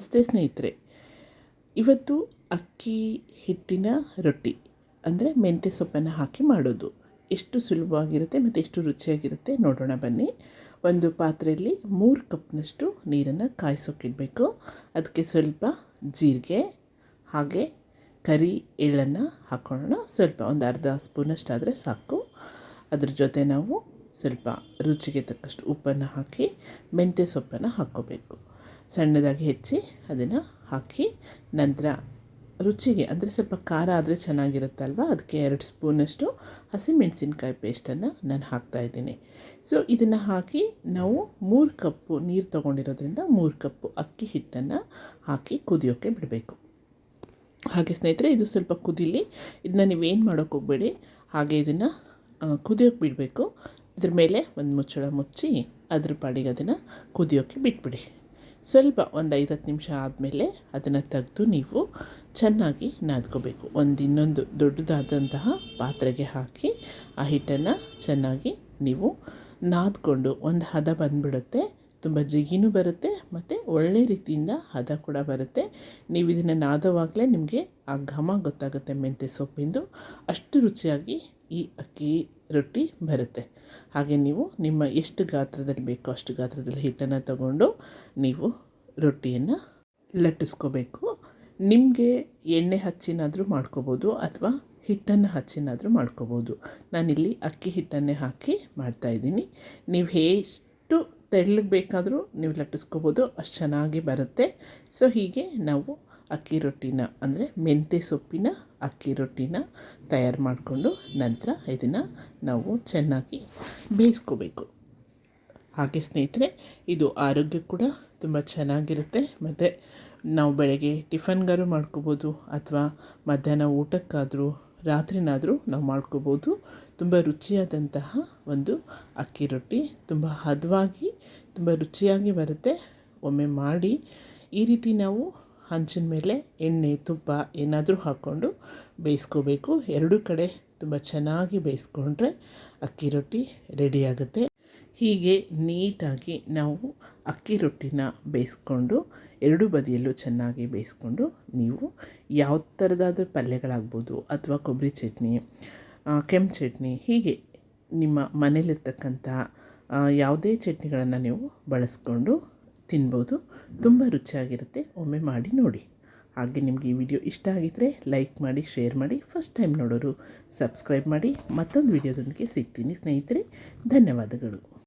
ನಮಸ್ತೆ ಸ್ನೇಹಿತರೆ. ಇವತ್ತು ಅಕ್ಕಿ ಹಿಟ್ಟಿನ ರೊಟ್ಟಿ, ಅಂದರೆ ಮೆಂತ್ಯ ಸೊಪ್ಪನ್ನು ಹಾಕಿ ಮಾಡೋದು. ಎಷ್ಟು ಸುಲಭವಾಗಿರುತ್ತೆ ಮತ್ತು ಎಷ್ಟು ರುಚಿಯಾಗಿರುತ್ತೆ ನೋಡೋಣ ಬನ್ನಿ. ಒಂದು ಪಾತ್ರೆಯಲ್ಲಿ ಮೂರು ಕಪ್ನಷ್ಟು ನೀರನ್ನು ಕಾಯಿಸೋಕ್ಕಿಡಬೇಕು ಅದಕ್ಕೆ ಸ್ವಲ್ಪ ಜೀರಿಗೆ, ಹಾಗೆ ಕರಿ ಎಳ್ಳನ್ನು ಹಾಕೊಳ್ಳೋಣ ಸ್ವಲ್ಪ ಒಂದು ಅರ್ಧ ಸ್ಪೂನಷ್ಟಾದರೆ ಸಾಕು. ಅದ್ರ ಜೊತೆ ನಾವು ಸ್ವಲ್ಪ ರುಚಿಗೆ ತಕ್ಕಷ್ಟು ಉಪ್ಪನ್ನು ಹಾಕಿ ಮೆಂತ್ಯ ಸೊಪ್ಪನ್ನು ಹಾಕ್ಕೋಬೇಕು ಸಣ್ಣದಾಗಿ ಹೆಚ್ಚಿ ಅದನ್ನು ಹಾಕಿ ನಂತರ ರುಚಿಗೆ ಅಂದರೆ ಸ್ವಲ್ಪ ಖಾರ ಆದರೆ ಚೆನ್ನಾಗಿರುತ್ತಲ್ವ? ಅದಕ್ಕೆ ಎರಡು ಸ್ಪೂನಷ್ಟು ಹಸಿಮೆಣಸಿನ್ಕಾಯಿ ಪೇಸ್ಟನ್ನು ನಾನು ಹಾಕ್ತಾಯಿದ್ದೀನಿ ಸೊ ಇದನ್ನು ಹಾಕಿ ನಾವು ಮೂರು ಕಪ್ಪು ನೀರು ತೊಗೊಂಡಿರೋದ್ರಿಂದ ಮೂರು ಕಪ್ಪು ಅಕ್ಕಿ ಹಿಟ್ಟನ್ನು ಹಾಕಿ ಕುದಿಯೋಕ್ಕೆ ಬಿಡಬೇಕು. ಹಾಗೆ ಸ್ನೇಹಿತರೆ, ಇದು ಸ್ವಲ್ಪ ಕುದೀಲಿ, ಇದನ್ನ ನೀವೇನು ಮಾಡೋಕ್ಕೆ ಹೋಗಬೇಡಿ. ಹಾಗೆ ಇದನ್ನು ಕುದಿಯೋಕ್ಕೆ ಬಿಡಬೇಕು. ಇದ್ರ ಮೇಲೆ ಒಂದು ಮುಚ್ಚಳ ಮುಚ್ಚಿ ಅದ್ರ ಪಾಡಿಗೆ ಅದನ್ನು ಕುದಿಯೋಕ್ಕೆ ಬಿಟ್ಬಿಡಿ. ಸ್ವಲ್ಪ ಒಂದು ಐದು ಹತ್ತು ನಿಮಿಷ ಆದಮೇಲೆ ಅದನ್ನು ತೆಗೆದು ನೀವು ಚೆನ್ನಾಗಿ ನಾದ್ಕೋಬೇಕು. ಒಂದು ಇನ್ನೊಂದು ದೊಡ್ಡದಾದಂತಹ ಪಾತ್ರೆಗೆ ಹಾಕಿ ಆ ಹಿಟ್ಟನ್ನು ಚೆನ್ನಾಗಿ ನೀವು ನಾದ್ಕೊಂಡು ಒಂದು ಹದ ಬಂದುಬಿಡುತ್ತೆ. ತುಂಬ ಜಿಗಿನೂ ಬರುತ್ತೆ ಮತ್ತು ಒಳ್ಳೆ ರೀತಿಯಿಂದ ಹದ ಕೂಡ ಬರುತ್ತೆ. ನೀವು ಇದನ್ನು ನಾದವಾಗಲೇ ನಿಮಗೆ ಆ ಘಮ ಗೊತ್ತಾಗುತ್ತೆ ಮೆಂತ್ಯ ಸೊಪ್ಪಿಂದು. ಅಷ್ಟು ರುಚಿಯಾಗಿ ಈ ಅಕ್ಕಿ ರೊಟ್ಟಿ ಬರುತ್ತೆ. ಹಾಗೆ ನೀವು ನಿಮ್ಮ ಎಷ್ಟು ಗಾತ್ರದಲ್ಲಿ ಬೇಕೋ ಅಷ್ಟು ಗಾತ್ರದಲ್ಲಿ ಹಿಟ್ಟನ್ನು ತಗೊಂಡು ನೀವು ರೊಟ್ಟಿಯನ್ನು ಲಟ್ಟಿಸ್ಕೋಬೇಕು. ನಿಮಗೆ ಎಣ್ಣೆ ಹಚ್ಚಿನಾದರೂ ಮಾಡ್ಕೋಬೋದು ಅಥವಾ ಹಿಟ್ಟನ್ನು ಹಚ್ಚಿನಾದರೂ ಮಾಡ್ಕೋಬೋದು. ನಾನಿಲ್ಲಿ ಅಕ್ಕಿ ಹಿಟ್ಟನ್ನೇ ಹಾಕಿ ಮಾಡ್ತಾಯಿದ್ದೀನಿ ನೀವು ಎಷ್ಟು ತೆಳ್ಳಗೆ ಬೇಕಾದರೂ ನೀವು ಲಟ್ಟಿಸ್ಕೋಬೋದು, ಅಷ್ಟು ಚೆನ್ನಾಗಿ ಬರುತ್ತೆ. ಸೊ ಹೀಗೆ ನಾವು ಅಕ್ಕಿ ರೊಟ್ಟಿನ, ಅಂದರೆ ಮೆಂತ್ಯ ಸೊಪ್ಪಿನ ಅಕ್ಕಿ ರೊಟ್ಟಿನ ತಯಾರು ಮಾಡಿಕೊಂಡು ನಂತರ ಇದನ್ನು ನಾವು ಚೆನ್ನಾಗಿ ಬೇಯಿಸ್ಕೋಬೇಕು. ಹಾಗೆ ಸ್ನೇಹಿತರೆ, ಇದು ಆರೋಗ್ಯ ಕೂಡ ತುಂಬ ಚೆನ್ನಾಗಿರುತ್ತೆ. ಮತ್ತು ನಾವು ಬೆಳಗ್ಗೆ ಟಿಫನ್ಗಾರು ಮಾಡ್ಕೋಬೋದು, ಅಥವಾ ಮಧ್ಯಾಹ್ನ ಊಟಕ್ಕಾದರೂ ರಾತ್ರಿನಾದರೂ ನಾವು ಮಾಡ್ಕೋಬೋದು. ತುಂಬ ರುಚಿಯಾದಂತಹ ಒಂದು ಅಕ್ಕಿ ರೊಟ್ಟಿ ತುಂಬ ಹದವಾಗಿ, ತುಂಬ ರುಚಿಯಾಗಿ ಬರುತ್ತೆ. ಒಮ್ಮೆ ಮಾಡಿ ಈ ರೀತಿ ನಾವು ಹಂಚಿನ ಮೇಲೆ ಎಣ್ಣೆ, ತುಪ್ಪ ಏನಾದರೂ ಹಾಕ್ಕೊಂಡು ಬೇಯಿಸ್ಕೋಬೇಕು. ಎರಡೂ ಕಡೆ ತುಂಬ ಚೆನ್ನಾಗಿ ಬೇಯಿಸ್ಕೊಂಡ್ರೆ ಅಕ್ಕಿ ರೊಟ್ಟಿ ರೆಡಿಯಾಗುತ್ತೆ ಹೀಗೆ ನೀಟಾಗಿ ನಾವು ಅಕ್ಕಿ ರೊಟ್ಟಿನ ಬೇಯಿಸ್ಕೊಂಡು ಎರಡೂ ಬದಿಯಲ್ಲೂ ಚೆನ್ನಾಗಿ ಬೇಯಿಸ್ಕೊಂಡು ನೀವು ಯಾವ ಥರದಾದ ಪಲ್ಯಗಳಾಗ್ಬೋದು ಅಥವಾ ಕೊಬ್ಬರಿ ಚಟ್ನಿ ಕೆಂಪು ಚಟ್ನಿ, ಹೀಗೆ ನಿಮ್ಮ ಮನೇಲಿರ್ತಕ್ಕಂಥ ಯಾವುದೇ ಚಟ್ನಿಗಳನ್ನು ನೀವು ಬಳಸ್ಕೊಂಡು ತಿನ್ಬೋದು. ತುಂಬ ರುಚಿಯಾಗಿರುತ್ತೆ. ಒಮ್ಮೆ ಮಾಡಿ ನೋಡಿ. ಹಾಗೆ ನಿಮಗೆ ಈ ವಿಡಿಯೋ ಇಷ್ಟ ಆಗಿದ್ದರೆ ಲೈಕ್ ಮಾಡಿ, ಶೇರ್ ಮಾಡಿ, ಫಸ್ಟ್ ಟೈಮ್ ನೋಡೋರು ಸಬ್ಸ್ಕ್ರೈಬ್ ಮಾಡಿ. ಮತ್ತೊಂದು ವಿಡಿಯೋದೊಂದಿಗೆ ಸಿಗ್ತೀನಿ ಸ್ನೇಹಿತರೆ. ಧನ್ಯವಾದಗಳು.